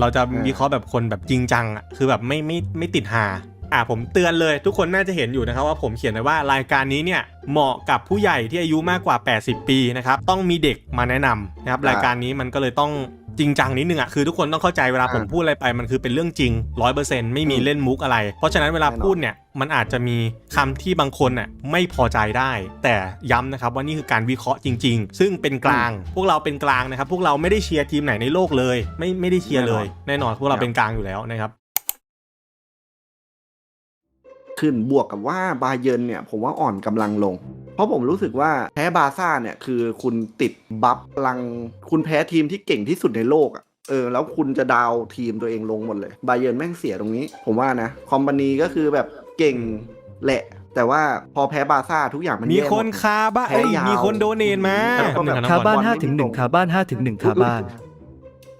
เราจะอ่าวิเคราะห์แบบคนแบบจริงจังอะคือแบบไม่ไม่ไม่ติดหาอ่าผมเตือนเลยทุกคนน่าจะเห็นอยู่นะครับว่าผมเขียนไว้ว่ารายการนี้เนี่ยเหมาะกับผู้ใหญ่ที่อายุมากกว่า 80 ปีนะครับต้องมีเด็กมาแนะนำนะครับอ่ารรายการนี้มันก็เลยต้อง จริงจังนิดนึงอะคือทุกคนต้องเข้าใจเวลาอ่าผมพูดอะไรไปมันคือเป็นเรื่องจริงร้อยเปอร์เซ็นต์ไม่มีเล่นมุกอะไร เพราะฉะนั้นเวลาแน่นอนพูดเนี่ยมันอาจจะมีคำที่บางคนน่ะไม่พอใจได้ แต่ย้ำนะครับว่านี่คือการวิเคราะห์จริง ๆ ซึ่งเป็นกลาง พวกเราเป็นกลางนะครับ พวกเราไม่ได้เชียร์ทีมไหนในโลกเลย ไม่ไม่ได้เชียร์เลย แน่นอนพวกเราเป็นกลางอยู่แล้วนะครับขึ้นบวกกับว่าบาเยิร์นเนี่ยผมว่าอ่อนกำลังลงเพราะผมรู้สึกว่าแพ้บาร์ซ่าเนี่ยคือคุณติดบัฟพลัง คุณแพ้ทีมที่เก่งที่สุดในโลกอะ่ะเออแล้วคุณจะดาวทีมตัวเองลงหมดเลยบาเยิร์นแม่งเสียตรงนี้ ผมว่านะ คอมพานีก็คือแบบเก่งแหละ แต่ว่าพอแพ้บาร์ซ่าทุกอย่างมันมีแย่หคดนคาบ้าเอ้ยแพ้ยาว มีคนโดเนทมาแล้วก็แบบหนึ่งะคาบ้านบอลห้าถึงหนึ่งคาบ้านห้าถึงหนึ่งคาบ้าน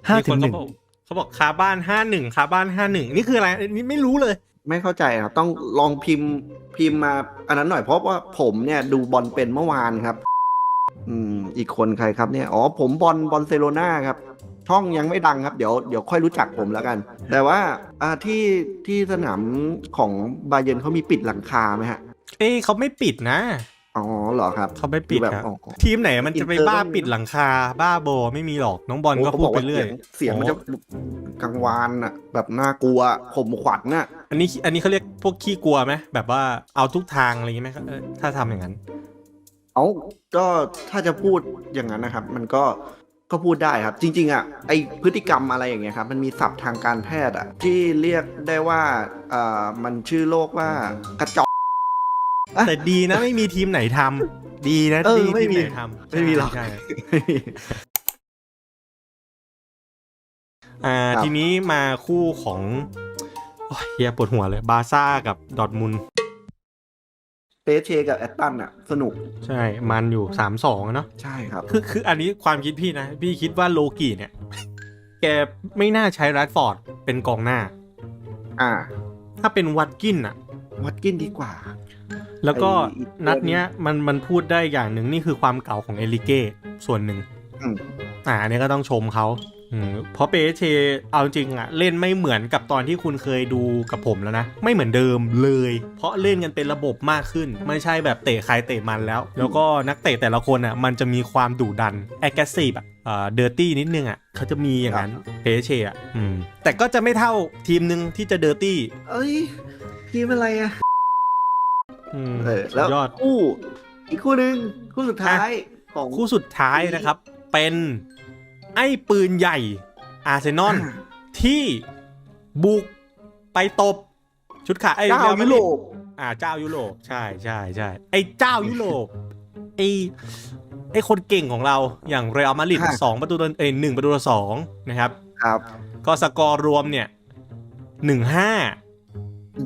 ห้ามีถึคนงหเขานึ่งบอกเขาบอกคาบ้านห้าหนึ่งคาบ้านห้าหนึ่งนี่คืออะไรอันนี่ไม่รู้เลย ไม่เข้าใจครับ ต้องลองพิมพ์พิมพ์มาอันนั้นหน่อยเพราะว่าผมเนี่ยดูบอลเป็นเมื่อวานครับ อืม อีกคนใครครับเนี่ยอ๋อผมบอลบอลเซโลนาครับ ช่องยังไม่ดังครับ เดี๋ยวเดี๋ยวค่อยรู้จักผมแล้วกัน แต่ว่าอ่าที่ที่สนามของบาเยร์นเขามีปิดหลังคาไหมฮะ เอ้ยเขาไม่ปิดนะ อ๋อเหรอครับเขาไม่ปิดคือแบบครับอ๋อทีมไหนมันจะไปอินเตอร์บ้าก็มีปิดหลังคา บ้าโบอไม่มีหรอกน้องบอลก็โเขาพูบดอกไปว่าเรื่อยเสียงเสียงมันจะกังวานอะแบบน่ากลัวข่มขวัญน่ะอันนี้อันนี้เขาเรียกพวกขี้กลัวไหมแบบว่าเอาทุกทางอะไรอย่างงี้ไหมเออถ้าทำอย่างนั้น เอาก็ถ้าจะพูดอย่างนั้นนะครับ มันก็ก็พูดได้ครับ จริง ๆอะไอพฤติกรรมอะไรอย่างเงี้ยครับ มันมีศัพท์ทางการแพทย์อะที่เรียกได้ว่าเอ่อมันชื่อโรคว่ากระจอกอะ แต่ดีนะไม่มีทีมไหนทำดีนะเออที่ไม่ทีมมีไหนทำไม่มีหรอก ใช่ใช่อ่าครับ ทีนี้มาคู่ของโอ้ยเฮียปวดหัวเลยบาร์ซ่ากับดอร์ทมุนด์เปเชกับแอตตันอะ สนุกใช่มันอยู่สามสองเนาะ ใช่ครับ คือคืออันนี้ความคิดพี่นะ พี่คิดว่าโลกีเนี่ย แกไม่น่าใช้แรดฟอร์ดเป็นกองหน้า อ่า ถ้าเป็นวัตกินอะวัดกินดีกว่า แล้วก็ไอ้อีกนัดเนี้ยมันมันพูดได้อย่างหนึ่งนี่คือความเก่าของเอลิเก้ส่วนหนึ่งอืมอ่าอันนี้ก็ต้องชมเขาอืมเพราะเปเชเอาจริงอะเล่นไม่เหมือนกับตอนที่คุณเคยดูกับผมแล้วนะ ไม่เหมือนเดิมเลย เพราะเล่นกันเป็นระบบมากขึ้น ไม่ใช่แบบเตะใครเตะมันแล้ว แล้วก็นักเตะแต่ละคนอะมันจะมีความดุดันแอคทีฟอะอ่าเดอร์ตี้นิดนึงอะเขาจะมีอย่างนั้นเปเชอะอืมแต่ก็จะไม่เท่าทีมหนึ่งที่จะเดอร์ตี้เอ้ยทีมอะไรอะ อืมเออแล้วยอด คู่อีกคู่หนึ่งคู่สุดท้ายของ คู่สุดท้ายนะครับ เป็นไอ้ปืนใหญ่อาร์เซนอลอ่า ที่บุกไปตบ ชุดขาไอ้เจ้าเรอัลมยุดโรริดปอ่าเจ้ายุโรปใช่ใช่ใช่ไอ้เจ้ายุโรปไอ้ไอ้คนเก่งของเราอย่างเรอัลมาดริดค่ะสองประตูต่อเอ้ยหนึ่งประตูต่อสองนะครับ ครับก็สกอร์รวมเนี่ยหนึ่งห้า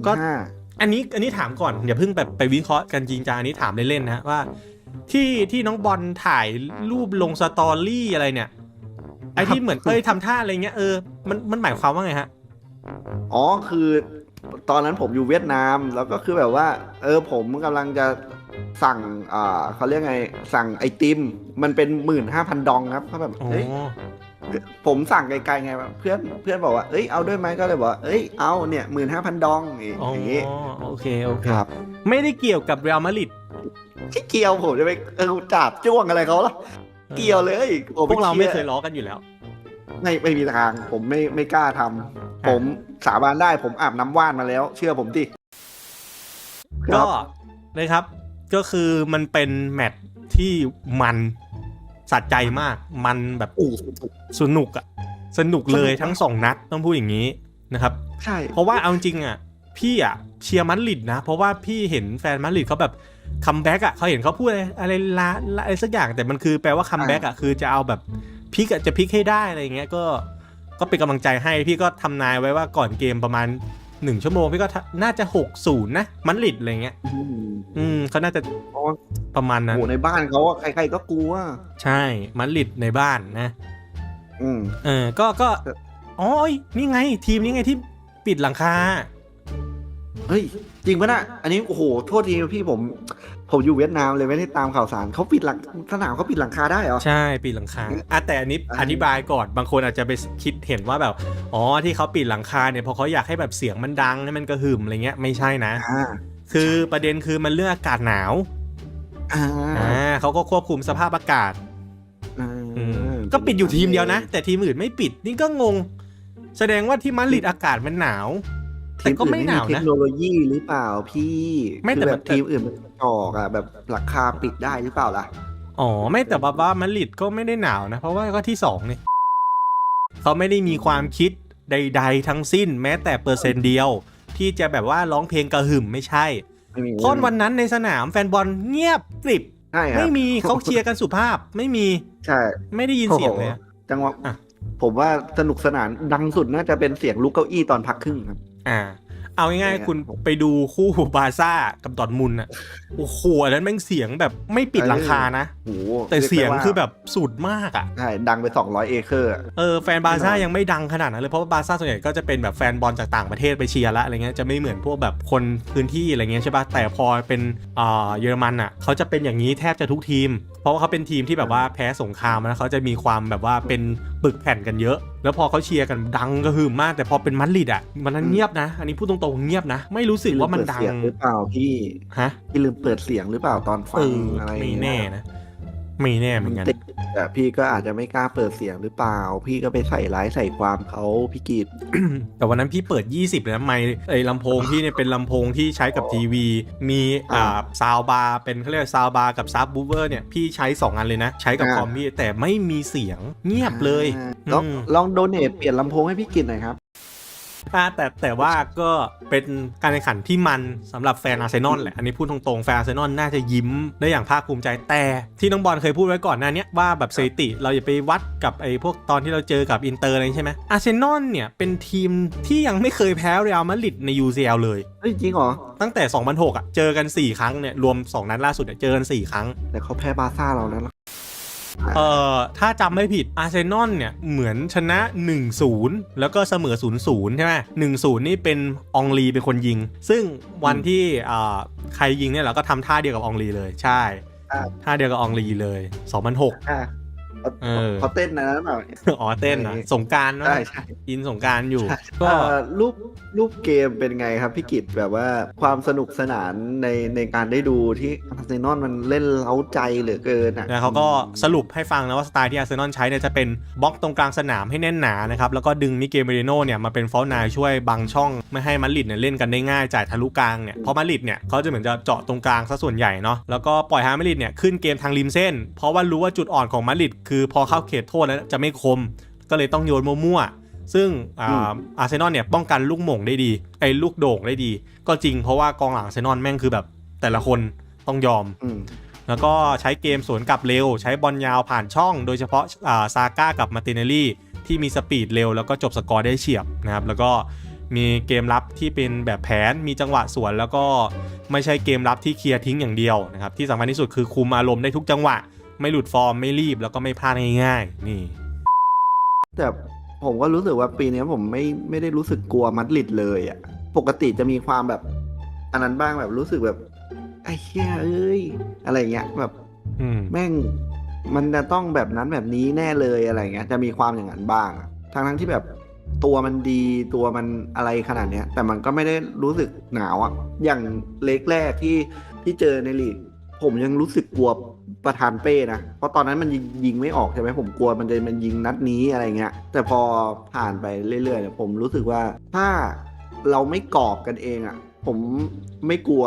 ก็ ห้า อันนี้อันนี้ถามก่อนอย่าเพิ่งแบบไปวิเคราะห์กันจริงจังอันนี้ถามเล่นๆนะว่า ที่ที่น้องบอลถ่ายรูปลงสตอรี่อะไรเนี่ยไอที่เหมือนเอ้ยทำท่าอะไรเงี้ยเออมันมันหมายความว่าไงฮะอ๋อคือตอนนั้นผมอยู่เวียดนามแล้วก็คือแบบว่า เออผมกำลังจะสั่งอ่าเขาเรียกไงสั่งไอติม มันเป็นหมื่นห้าพันดองครับเขาแบบอ๋อเฮ้ย ผมสั่งไกลๆไงแบบเพื่อนเพื่อนบอกว่าเอ้ยเอาด้วยไหมก็เลยบอกว่าเอ้ยเอาเนี่ยหมื่นห้าพันดองอย่างอ๋องี้โอเคโอเคครับ ไม่ได้เกี่ยวกับเรอัลมาดริดที่เกี่ยวผมจะไปเออจับจ้วงอะไรเขาล่ะเกี่ยวเลยผพวกเราไม่ชีเคร์ยล้อกันอยู่แล้วไม่ไม่มีทาง ผมไม่ไม่กล้าทำผมสาบานได้ผมอาบน้ำว่านมาแล้ว เชื่อผมดิก็นะครับ ก็คือมันเป็นแมตช์ที่มัน สัดใจมาก มันแบบโอ้สนุกอะสนุกเลยสนุกมากทั้งสองนัดต้องพูดอย่างนี้นะครับ ใช่ เพราะว่าเอาจริงๆอะ พี่อะเชียร์มาดริดนะ เพราะว่าพี่เห็นแฟนมาดริดเขาแบบคัมแบ็กอะเขาเห็นเขาพูดอะไรอะไรละละอะไรสักอย่างแต่มันคือแปลว่าคัมแบ็กอะคือจะเอาแบบพลิกอะจะพลิกให้ได้อะไรอย่างเงี้ยก็ก็เป็นกำลังใจให้พี่ก็ทำนายไว้ว่าก่อนเกมประมาณ หนึ่งชั่วโมงพี่ก็ทน่าจะหกศูนย์นะมาดริดอะไรเงี้ย อืมอืมเขาน่าจะเพราะว่าประมาณนั้นโหในบ้านเขาอะใครๆก็กลัว ใช่มาดริดในบ้านนะ อืมเออ ก็ก็แต่อ๋อนี่ไง ทีมนี้ไงที่ปิดหลังคาเฮ้ยจริงปะน่ะ อันนี้โอ้โหโทษทีพี่ผม ผมอยู่เวียดนามเลยไม่ได้ตามข่าวสารเขาปิดหลังสนามเขาปิดหลังคาได้เหรอ ใช่ปีหลังคาอะแต่อันนี้อ่าอธิบายก่อนบางคนอาจจะไปคิดเห็นว่าแบบ อ๋อที่เขาปิดหลังคาเนี่ยเพราะเขาอยากให้แบบเสียงมันดังให้มันกระหึ่มอะไรเงี้ยไม่ใช่นะอ่าคือประเด็นคือมันเรื่องอากาศหนาวอ่าอ่าเขาก็ควบคุมสภาพอากาศอ่าอืมก็ปิดอยู่ทีมเดียวนะ แต่ทีมอื่นไม่ปิดนี่ก็งง แสดงว่าที่มาดริดอากาศมันหนาวแต่ก็ไม่หนาวเทนะคโนโลยีหรือเปล่าพี่ ไม่แต่คือมัแบนบทีมอื่นมัน จอกอะแบบหลังคาปิดได้หรือเปล่าล่ะ อ๋อ ไม่แต่ว่าว่ามาดริดก็ไม่ได้หนาวนะ เพราะว่าก็ที่สองนี่เขาไม่ได้มีความคิดใด ๆ ทั้งสิ้น แม้แต่เปอร์เซ็นต์เดียว ที่จะแบบว่าร้องเพลงกระหึ่มไม่ใช่ไม่มีเพราะวันนั้นในสนามแฟนบอลเงียบกริบใช่ครับไม่มีเขาเชียร์กันสุภาพไม่มีใช่ไม่ได้ยินเสียงเลยอะโอ้โหจังหวะอะผมว่าสนุกสนานดังสุดน่าจะเป็นเสียงลูกเก้าอี้ตอนพักครึ่งครับ อ่า เอาง่ายเนี่ยๆคุณไปดูคู่บาร์ซ่ากับดอร์ทมุนด์อะโอ้โหอันนั้นแม่งเสียงแบบไม่ปิดหลังคานะโอ้โหแต่เสียงรีกได้ว่าคือแบบสุดมากอะใช่ดังไป 200 เอเคอร์อะเออแฟนบาร์ซ่าแน่นอนยังไม่ดังขนาดนั้นเลยเพราะว่าบาร์ซ่าส่วนใหญ่ก็จะเป็นแบบแฟนบอลจากต่างประเทศไปเชียร์ละอะไรเงี้ยจะไม่เหมือนพวกแบบคนพื้นที่อะไรเงี้ยใช่ปะแต่พอเป็นอ่าเยอรมันอะเขาจะเป็นอย่างนี้แทบจะทุกทีมเพ ราะว่าเขาเป็นทีมที่แบบว่าแพ้สงครามแล้วเขาจะมีความแบบว่าเป็นปึกแผ่นกันเยอะ แล้วพอเขาเชียร์กันดังก็คือมาก แต่พอเป็นมัดริดอะมันนั้นเงียบนะ อันนี้พูดตรงๆเงียบนะ ไม่รู้สึกว่ามันดังพี่ลืเปิเสียหรือเปล่าพี่ฮะพี่ลืมเปิดเสียงหรือเปล่าตอนฟัเองออะไรไม่แน่นะ ไม่แน่เหมือนกัน ติดแต่พี่ก็อาจจะไม่กล้าเปิดเสียงหรือเปล่า พี่ก็ไปใส่ร้ายใส่ความเขาพี่กีดแต่วันนั้นพี่เปิด 20เลยนะไมค์ไอ้ลำโพงพี่เนี่ยเป็นลำโพงที่ใช้กับทีวี มีอ่าซาวบาร์เป็นเขาเรียกซาวบาร์กับซับบูเวอร์เนี่ยพี่ใช้ 2 อันเลยนะ ใช้กับอ่าคอมพี่แต่ไม่มีเสียงเงียบเลย ลองอืมลองโดเนทเปลี่ยนลำโพงให้พี่กินหน่อยครับอ่า แต่แต่ว่าก็เป็นการแข่งขันที่มันสำหรับแฟนอาร์เซนอลแหละ อันนี้พูดตรงๆ แฟนอาร์เซนอลน่าจะยิ้มได้อย่างภาคภูมิใจแต่ที่น้องบอลเคยพูดไว้ก่อนหน้าเนี้ยว่าแบบสถิติ เราอย่าไปวัดกับไอ้พวกตอนที่เราเจอกับอินเตอร์อะไรใช่ไหมอาร์เซนอลเนี่ยเป็นทีมที่ยังไม่เคยแพ้เรอัลมาดริดใน UCL เลยเฮ้ยจริงเหรอตั้งแต่ 2006อะเจอกัน 4 ครั้งเนี่ยรวม 2 นัดล่าสุดเนี่ยเจอกัน 4 ครั้ง แต่เขาแพ้บาร์ซ่าเราแล้วนะ เอ่อถ้าจำไม่ผิดอาร์เซนอลเนี่ยเหมือนชนะ 1-0 แล้วก็เสมอ 0-0 ใช่ไหม1-0 นี่เป็นอองลีเป็นคนยิง ซึ่งวันที่อ่าใครยิงเนี่ยเราก็ทำท่าเดียวกับอองลีเลยใช่อ่าท่าเดียวกับอองลีเลย 2006อะ เขาเออเขาเต้นนะนั้นเปล่าอ๋อเต้นนะสงกรารนะใช่ใช่อินสงกรารอยู่ ก็เอ่อรูปรูปเกมเป็นไงครับพี่กิตแบบว่าความสนุกสนานในในการได้ดูที่อาร์เซนอลมันเล่นเล้าใจเหลือเกินอะแล้วเขาก็สรุปให้ฟังนะว่าสไตล์ที่อาร์เซนอลใช้เนี่ยจะเป็นบล็อกตรงกลางสนามให้แน่นหนานะครับ แล้วก็ดึงมิเกลเมริโนเนี่ยมาเป็นฟอลนายช่วยบังช่อง ไม่ให้มาดริดเนี่ยเล่นกันได้ง่ายจ่ายทะลุกลางเนี่ยเพราะมาดริดเนี่ยเขาจะเหมือนจะเจาะตรงกลางซะส่วนใหญ่เนาะแล้วก็ปล่อยให้มาดริดเนี่ยขึ้นเกมทางริมเส้น เพราะว่ารู้ว่าจุดอ่อนของมาดริดคือพอเข้าเขตโทษแล้วจะไม่คม ก็เลยต้องโยนมั่วๆซึ่งอ่าอาร์เซนอลเนี่ยป้องกันลูกหม่งได้ดี ไอ้ลูกโด่งได้ดี ก็จริงเพราะว่ากองหลังอาร์เซนอลแม่งคือแบบแต่ละคนต้องยอมอืมแล้วก็ใช้เกมสวนกลับเร็ว ใช้บอลยาวผ่านช่อง โดยเฉพาะอ่าซาก้ากับมาร์ติเนลลี่ที่มีสปีดเร็วแล้วก็จบสกอร์ได้เฉียบนะครับ แล้วก็มีเกมรับที่เป็นแบบแผนมีจังหวะสวน แล้วก็ไม่ใช่เกมรับที่เคลียร์ทิ้งอย่างเดียวนะครับ ที่สำคัญที่สุดคือคุมอารมณ์ได้ทุกจังหวะ ไม่หลุดฟอร์มไม่รีบแล้วก็ไม่พลาดง่ายๆ นี่ แต่ผมก็รู้สึกว่าปีนี้ผมไม่ไม่ได้รู้สึกกลัวมัดริดเลยอะ ปกติจะมีความแบบ อันนั้นบ้างแบบรู้สึกแบบไอ้เหี้ยเอ้ย อะไรเงี้ย แบบอืมแม่งมันจะต้องแบบนั้นแบบนี้แน่เลยอะไรเงี้ย จะมีความอย่างนั้นบ้างอะทั้งทั้งๆที่แบบตัวมันดีตัวมันอะไรขนาดเนี้ย แต่มันก็ไม่ได้รู้สึกหนาวอะอย่างเล็กแรกที่ที่เจอในลีก ผมยังรู้สึกกลัวประธานเป้นะ เพราะตอนนั้นมันยิงยิงไม่ออกใช่ไหมผมกลัวมันจะมันยิงนัดนี้อะไรเงี้ย แต่พอผ่านไปเรื่อยๆเนี่ยผมรู้สึกว่าถ้าเราไม่กรอบกันเองอะผมไม่กลัว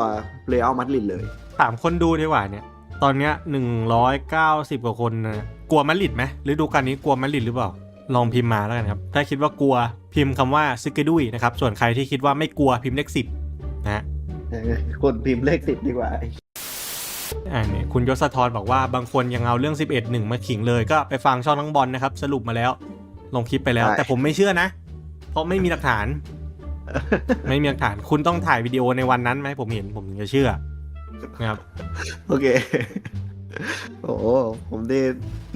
เรอัลมาดริดเลย ถามคนดูดีกว่าเนี่ย ตอนเนี้ยหนึ่งร้อยเก้าสิบกว่าคนนะกลัวมาดริดไหมฤดูกาลนี้กลัวมาดริดหรือเปล่า ลองพิมพ์มาแล้วกันครับ ถ้าคิดว่ากลัวพิมพ์คำว่าซิกเกดุยนะครับ ส่วนใครที่คิดว่าไม่กลัวพิมพ์เลขสิบนะฮะคนพิมพ์เลขสิบดีกว่า อ่าเนี่ยคุณยศธรบอกว่าบางคนยังเอาเรื่อง 11 1 มาขิงเลยก็ไปฟังช่องน้องบอลนะครับ สรุปมาแล้ว ลงคลิปไปแล้ว ใช่ แต่ผมไม่เชื่อนะ เพราะไม่มีหลักฐาน ไม่มีหลักฐานคุณต้องถ่ายวิดีโอในวันนั้นไหมาให้ผมเห็นผมถึงจะเชื่อนะครับ โอเค โอ้โหผมได้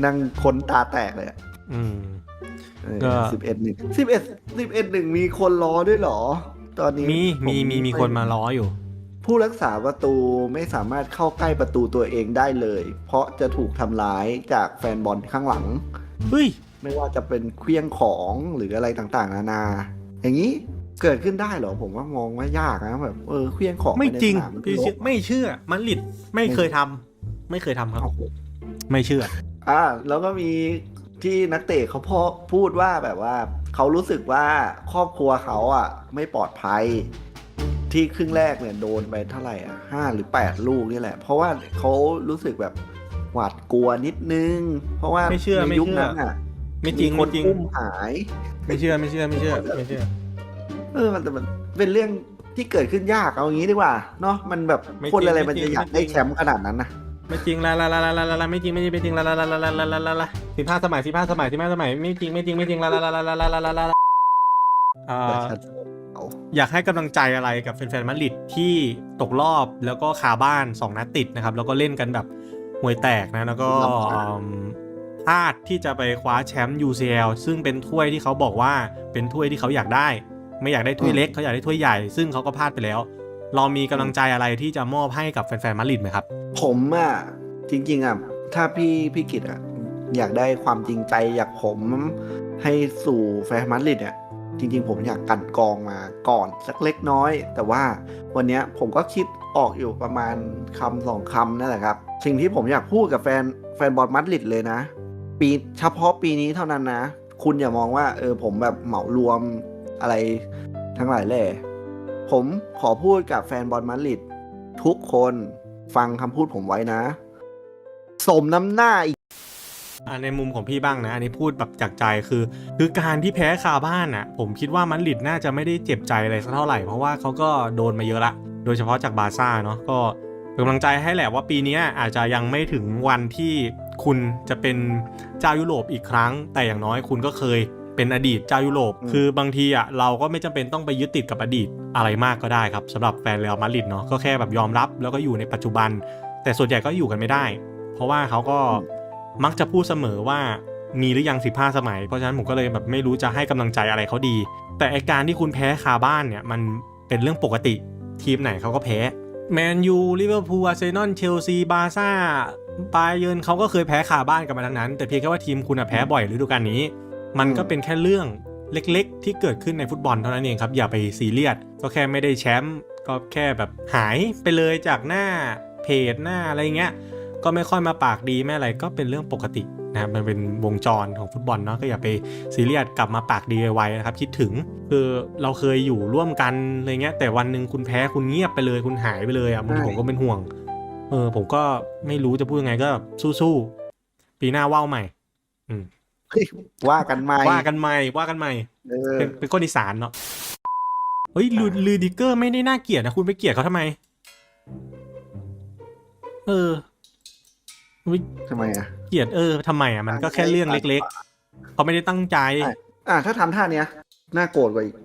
นั่งค้นตาแตกเลยอะอืม ก็ สิบเอ็ดหนึ่งสิบเอ็ดสิบเอ็ดหนึ่งมีคนรอด้วยเหรอ ตอนนี้มีมีมีมีคนมาล้ออยู่ ผู้รักษาประตูไม่สามารถเข้าใกล้ประตูตัวเองได้เลย เพราะจะถูกทำร้ายจากแฟนบอลข้างหลัง เฮ้ย ไม่ว่าจะเป็นเครื่องของหรืออะไรต่างๆ นานา อย่างนี้เกิดขึ้นได้เหรอผมว่ามองว่ายากนะแบบเออเครื่องของไม่ปในจริงสนามมันพี่ลเชื่อบไม่เชื่อมันลิดไม่เคยทำไม่เคยทำครับโอ้โหไม่เชื่อ อ่า แล้วก็มีที่นักเตะเขาพอพูดว่าแบบว่า เขารู้สึกว่าครอบครัวเขาอะ ไม่ปลอดภัย ที่ครึ่งแรกเนี่ยโดนไปเท่าไหร่อะห้าหรือแปดลูกนี่แหละ เพราะว่าเขารู้สึกแบบหวาดกลัวนิดนึง เพราะว่าไม่เชื่อในไม่ยุคเชื่อนั้นอะไม่จริงคไม่นจริงอุ้มหาย ไม่เชื่อไม่เชื่อไม่เชื่อไม่เชื่อ เออมันแต่มันเป็นเรื่องที่เกิดขึ้นยากเอาอย่างนี้ดีกว่าเนาะมันแบบไม่จริงคนอะไรไม่มันจริจะงอยากไม่จริได้งแชมป์ขนาดนั้นนะไม่จริงละละละละละละละไม่จริงไม่จริงไม่จริงละละละละละละละละละสิบห้าสมัยสิบห้าสมัยสิบห้าสมัยไม่จริงไม่จริงไม่จริงละละละละละละละละละเอ่อเอา อยากให้กำลังใจอะไรกับแฟนๆมาดริดที่ตกรอบแล้วก็คาบ้าน 2 นัดติดนะครับ แล้วก็เล่นกันแบบห่วยแตกนะ แล้วก็อืมพลาดที่จะไปคว้าแชมป์ UCL ซึ่งเป็นถ้วยที่เขาบอกว่าเป็นถ้วยที่เขาอยากได้ ไม่อยากได้ถ้วยเล็กเขาอยากได้ถ้วยใหญ่ ซึ่งเขาก็พลาดไปแล้ว เรามีกำลังใจอะไรที่จะมอบให้กับแฟนๆมาดริดไหมครับ ผมอะจริงๆอะถ้าพี่พี่กิตอะอยากได้ความจริงใจอยากผมให้สู่แฟนมาดริดเนี่ย จริงๆ ผมอยากกันกองมาก่อนสักเล็กน้อย แต่ว่าวันนี้ผมก็คิดออกอยู่ประมาณคำสองคำนั่นแหละครับ สิ่งที่ผมอยากพูดกับแฟนแฟนบอลมาดริดเลยนะ ปีเฉพาะปีนี้เท่านั้นนะ คุณอย่ามองว่าเออผมแบบเหมารวมอะไรทั้งหลายแหล่ผมขอพูดกับแฟนบอลมาดริดทุกคนฟังคำพูดผมไว้นะ สมน้ำหน้าอี ในมุมของพี่บ้างนะ อันนี้พูดแบบจากใจคือ คือการที่แพ้คาบ้านอะ ผมคิดว่ามันลิดน่าจะไม่ได้เจ็บใจอะไรสักเท่าไหร่ เพราะว่าเขาก็โดนมาเยอะละ โดยเฉพาะจากบาร์ซ่าเนาะก็เป็นกำลังใจให้แหละว่าปีเนี้ยอาจจะยังไม่ถึงวันที่คุณจะเป็นเจ้ายุโรปอีกครั้ง แต่อย่างน้อยคุณก็เคยเป็นอดีตเจ้ายุโรปอืมคือบางทีอะเราก็ไม่จำเป็นต้องไปยึดติดกับอดีตอะไรมากก็ได้ครับสำหรับแฟนเรอัลมาดริดเนาะก็แค่แบบยอมรับแล้วก็อยู่ในปัจจุบัน แต่ส่วนใหญ่ก็อยู่กันไม่ได้ เพราะว่าเขาก็ มักจะพูดเสมอว่ามีหรือยัง15สมัย เพราะฉะนั้นผมก็เลยแบบไม่รู้จะให้กำลังใจอะไรเขาดี แต่ไอการที่คุณแพ้คาบ้านเนี่ยมันเป็นเรื่องปกติทีมไหนเขาก็แพ้แมนยูลิเวอร์พูลอาร์เซนอลเชลซีบาร์ซ่าบาเยิร์นเขาก็เคยแพ้คาบ้านกันมาทั้งนั้น แต่เพียงแค่ว่าทีมคุณอะแพ้บ่อยฤดูกาลนี้ มันก็เป็นแค่เรื่องเล็กๆ ที่เกิดขึ้นในฟุตบอลเท่านั้นเองครับ อย่าไปซีเรียสก็แค่ไม่ได้แชมป์ก็แค่แบบหายไปเลยจากหน้าเพจหน้าอะไรเงี้ย ก็ไม่ค่อยมาปากดีไม่อะไรก็เป็นเรื่องปกตินะครับมันเป็นวงจรของฟุตบอลเนาะก็อย่าไปซีเรียสกลับมาปากดีไวๆนะครับ คิดถึงคือเราเคยอยู่ร่วมกันอะไรเงี้ยแต่วันหนึ่งคุณแพ้คุณเงียบไปเลยคุณหายไปเลยอะบางทีใช่ผมก็เป็นห่วง เออ ผมก็ไม่รู้จะพูดยังไงก็สู้ๆปีหน้าว่าวใหม่เฮ้ยว่ากันไหมว่ากันใหม่ว่ากันใหม่เออเป็นเป็นคนอีสานเนาะเฮ้ยลูลูดิเกอร์ไม่ได้น่าเกลียดนะคุณไปเกลียดเขาทำไม เอออุ๊ย ทำไมอะเกลียดเออทำไมอะมันก็แค่เรื่องเล็กๆเขาไม่ได้ตั้งใจใช่อะถ้าทำท่าเนี้ยน่าโกรธกว่าอีก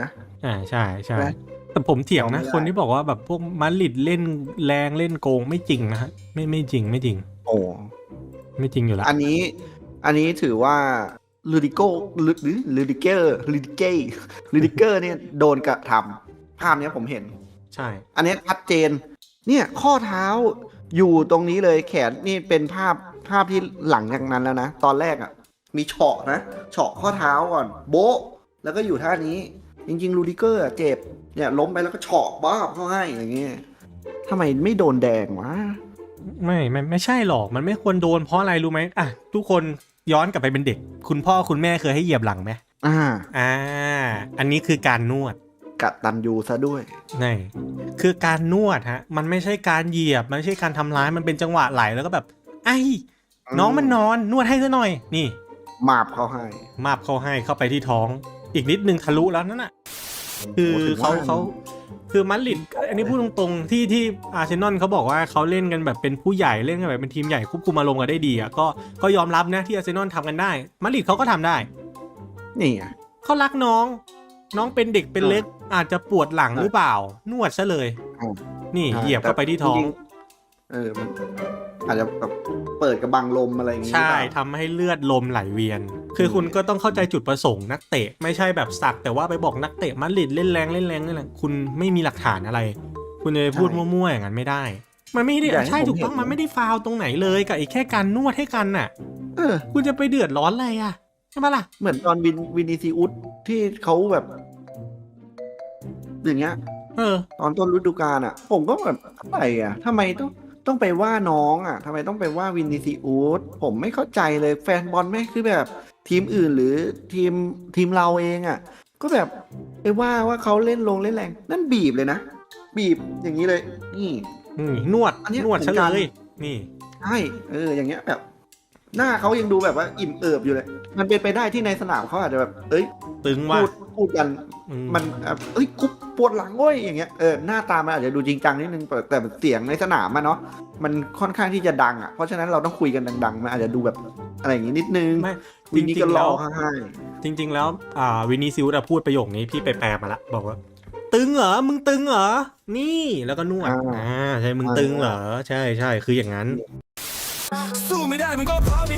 นะอ่าใช่ใช่ใช่ไหมแต่ผมเถียงนะยอมไม่ได้คนที่บอกว่าแบบพวกมาดริดเล่นแรงเล่นโกงไม่จริงนะฮะไม่ไม่จริงไม่จริง โอ้ไม่จริงอยู่แล้ว อันนี้ อันนี้ถือว่าลูดิโกหรือลูดิเกอร์ลูดิเกลูดิเกอร์เนี่ยโดนกระทำภาพเนี้ยผมเห็น ใช่ อันเนี้ยชัดเจน เนี่ยข้อเท้า อยู่ตรงนี้เลยแขนนี่เป็นภาพภาพที่หลังจากนั้นแล้วนะ ตอนแรกอะ่ะ มีเฉาะนะเฉาะข้อเท้าก่อน โบ๊ะ แล้วก็อยู่ท่านี้ จริง ๆ ลูดิเกอร์อะเจ็บเนี่ยล้มไปแล้วก็เฉาะบ้าบเข้าให้อย่างเงี้ยทำไมไม่โดนแดงวะไม่ไม่ไม่ใช่หรอกมันไม่ควรโดนเพราะอะไรรู้ไหมอะทุกคนย้อนกลับไปเป็นเด็ก คุณพ่อคุณแม่เคยให้เหยียบหลังไหมอ่า อ่า อันนี้คือการนวด กัดตันยูซะด้วยนี่คือการนวดฮะ มันไม่ใช่การเหยียบ มันไม่ใช่การทำร้ายมันเป็นจังหวะไหลแล้วก็แบบ ไอ้น้องมันนอนนวดให้ซะหน่อย นี่ มาบเขาให้ มาบเขาให้เข้าไปที่ท้อง อีกนิดนึงทะลุแล้วนั่นน่ะ คือโอ้ถึงเขาว่าเขาคือมาดริดอันนี้พูดตรงๆ ที่ที่อาร์เซนอลเขาบอกว่าเขาเล่นกันแบบเป็นผู้ใหญ่เล่นกันแบบเป็นทีมใหญ่ควบคุมอารมณ์กันได้ดีอะก็ก็ยอมรับนะที่อาร์เซนอลทำกันได้มาดริดเขาก็ทำได้ นี่ไงเขารักน้อง น้องเป็นเด็กเป็นเล็กอาจจะปวดหลังหรือเปล่า นวดซะเลย อ่านี่ใช่เหยียบเข้าไปที่ท้อง จริงๆเออมันอาจจะแบบเปิดกระบังลมอะไรอย่างงี้ใช่หรือเปล่า ทำให้เลือดลมไหลเวียน คือคุณก็ต้องเข้าใจจุดประสงค์นักเตะ ไม่ใช่แบบสัก แต่ว่าไปบอกนักเตะมาดริดเล่นแรงเล่นแรงเล่นแรงคุณไม่มีหลักฐานอะไร คุณคุณจะไปพูดใช่มั่วๆอย่างนั้นไม่ได้ มันไม่ได้อยากให้ใช่ผมถูกต้องเห็น มันไม่ได้ฟาวตรงไหนเลยกับไอ้แค่การนวดให้กันน่ะ เออ คุณจะไปเดือดร้อนอะไรอะ ใช่ปะล่ะ เหมือนตอนวินวินิซิอุสที่เขาแบบอย่างเงี้ย เออ ตอนต้นฤดูกาลอะ ผมก็แบบอะไรอะทำไมต้องต้องไปว่าน้องอะทำไมต้องไปว่าวินิซิอุสผมไม่เข้าใจเลยแฟนบอลไม่คือแบบ ทีมอื่นหรือทีมทีมเราเองอะ ก็แบบไปว่าว่าเขาเล่นลงเล่นแรง นั่นบีบเลยนะ บีบอย่างนี้เลย นี่อืมนวดอันเนี้ยนวดเหมืฉัอนนกันเลย นี่ใช่เออ อย่างเงี้ยแบบ หน้าเขายังดูแบบว่าอิ่มเอิบอยู่เลย มันเป็นไปได้ที่ในสนามเขาอาจจะแบบ เอ้ยตึงว่าพูดพูดกัน อืมันแบบเอ้ยกูปวดหลังเว้ยอย่างเงี้ยเออหน้าตามันอาจจะดูจริงจังนิดนึงแต่แต่เสียงในสนามอะเนาะมันค่อนข้างที่จะดังอะเพราะฉะนั้นเราต้องคุยกันดังๆมันอาจจะดูแบบอะไรอย่างงี้นิดนึงไม่วินนี่ก็จริงๆรแล้อวให้จริง ๆ แล้วอ่าวินิซิวส์อะพูดประโยคนี้พี่ไปแปลมาละบอกว่า ตึงเหรอมึงตึงเหรอนี่แล้วก็นวดอ่าใช่มึงตึงเหรอใช่ใช่คืออย่างนั้น สู้ไม่ได้มึงก็พามี